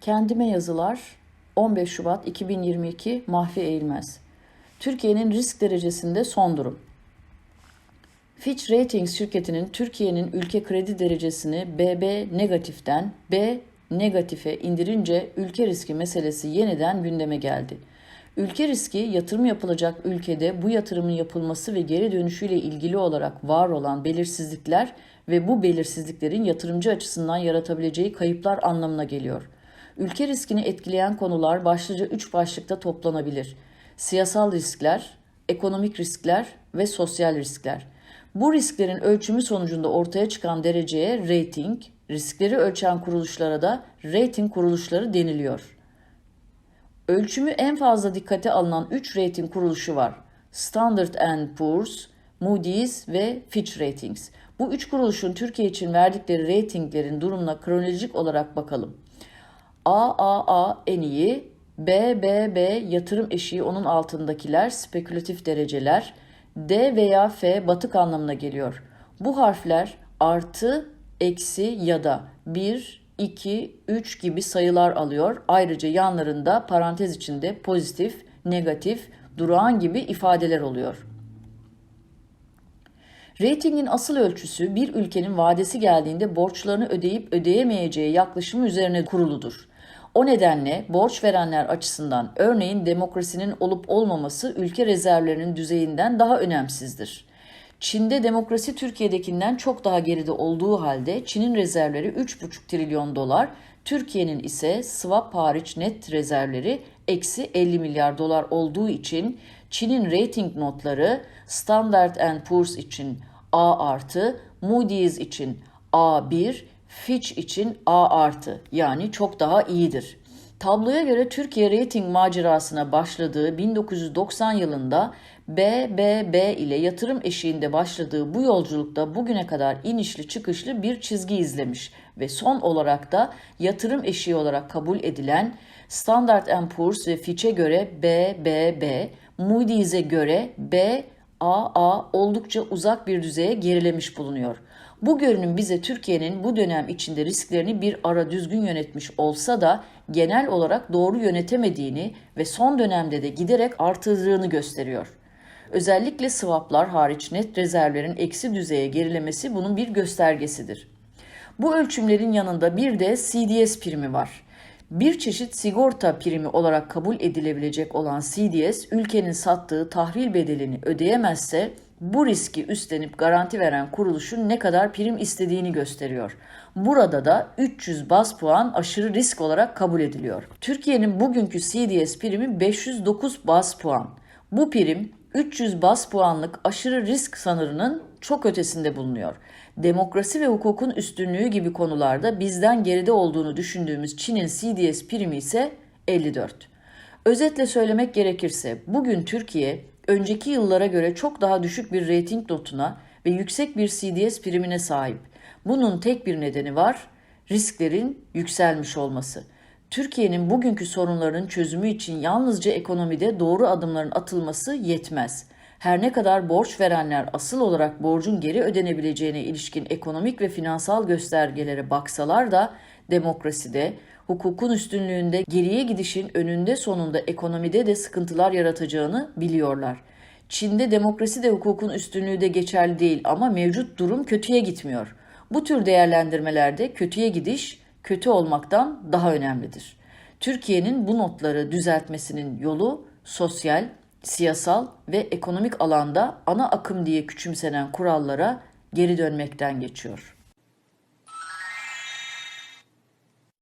Kendime yazılar 15 Şubat 2022 Mahfi Eğilmez. Türkiye'nin risk derecesinde son durum. Fitch Ratings şirketinin Türkiye'nin ülke kredi derecesini BB negatiften B negatife indirince ülke riski meselesi yeniden gündeme geldi. Ülke riski yatırım yapılacak ülkede bu yatırımın yapılması ve geri dönüşüyle ilgili olarak var olan belirsizlikler ve bu belirsizliklerin yatırımcı açısından yaratabileceği kayıplar anlamına geliyor. Ülke riskini etkileyen konular başlıca üç başlıkta toplanabilir. Siyasal riskler, ekonomik riskler ve sosyal riskler. Bu risklerin ölçümü sonucunda ortaya çıkan dereceye rating, riskleri ölçen kuruluşlara da rating kuruluşları deniliyor. Ölçümü en fazla dikkate alınan 3 rating kuruluşu var. Standard Poor's, Moody's ve Fitch Ratings. Bu üç kuruluşun Türkiye için verdikleri ratinglerin durumuna kronolojik olarak bakalım. AAA en iyi, BBB yatırım eşiği onun altındakiler spekülatif dereceler, D veya F batık anlamına geliyor. Bu harfler artı, eksi ya da 1, 2, 3 gibi sayılar alıyor. Ayrıca yanlarında parantez içinde pozitif, negatif, durağan gibi ifadeler oluyor. Ratingin asıl ölçüsü bir ülkenin vadesi geldiğinde borçlarını ödeyip ödeyemeyeceği yaklaşımı üzerine kuruludur. O nedenle borç verenler açısından örneğin demokrasinin olup olmaması ülke rezervlerinin düzeyinden daha önemsizdir. Çin'de demokrasi Türkiye'dekinden çok daha geride olduğu halde Çin'in rezervleri 3,5 trilyon dolar, Türkiye'nin ise swap hariç net rezervleri eksi 50 milyar dolar olduğu için Çin'in rating notları Standard Poor's için A artı, Moody's için A1, Fitch için A artı yani çok daha iyidir. Tabloya göre Türkiye rating macerasına başladığı 1990 yılında BBB ile yatırım eşiğinde başladığı bu yolculukta bugüne kadar inişli çıkışlı bir çizgi izlemiş ve son olarak da yatırım eşiği olarak kabul edilen Standard Poor's ve Fitch'e göre BBB, Moody's'e göre BAA oldukça uzak bir düzeye gerilemiş bulunuyor. Bu görünüm bize Türkiye'nin bu dönem içinde risklerini bir ara düzgün yönetmiş olsa da genel olarak doğru yönetemediğini ve son dönemde de giderek artırdığını gösteriyor. Özellikle swaplar hariç net rezervlerin eksi düzeye gerilemesi bunun bir göstergesidir. Bu ölçümlerin yanında bir de CDS primi var. Bir çeşit sigorta primi olarak kabul edilebilecek olan CDS, ülkenin sattığı tahvil bedelini ödeyemezse bu riski üstlenip garanti veren kuruluşun ne kadar prim istediğini gösteriyor. Burada da 300 bas puan aşırı risk olarak kabul ediliyor. Türkiye'nin bugünkü CDS primi 509 bas puan. Bu prim 300 bas puanlık aşırı risk sınırının çok ötesinde bulunuyor. Demokrasi ve hukukun üstünlüğü gibi konularda bizden geride olduğunu düşündüğümüz Çin'in CDS primi ise 54. Özetle söylemek gerekirse bugün Türkiye önceki yıllara göre çok daha düşük bir rating notuna ve yüksek bir CDS primine sahip. Bunun tek bir nedeni var, risklerin yükselmiş olması. Türkiye'nin bugünkü sorunlarının çözümü için yalnızca ekonomide doğru adımların atılması yetmez. Her ne kadar borç verenler asıl olarak borcun geri ödenebileceğine ilişkin ekonomik ve finansal göstergelere baksalar da demokraside, hukukun üstünlüğünde geriye gidişin önünde sonunda ekonomide de sıkıntılar yaratacağını biliyorlar. Çin'de demokrasi de hukukun üstünlüğü de geçerli değil ama mevcut durum kötüye gitmiyor. Bu tür değerlendirmelerde kötüye gidiş kötü olmaktan daha önemlidir. Türkiye'nin bu notları düzeltmesinin yolu sosyal, siyasal ve ekonomik alanda ana akım diye küçümsenen kurallara geri dönmekten geçiyor.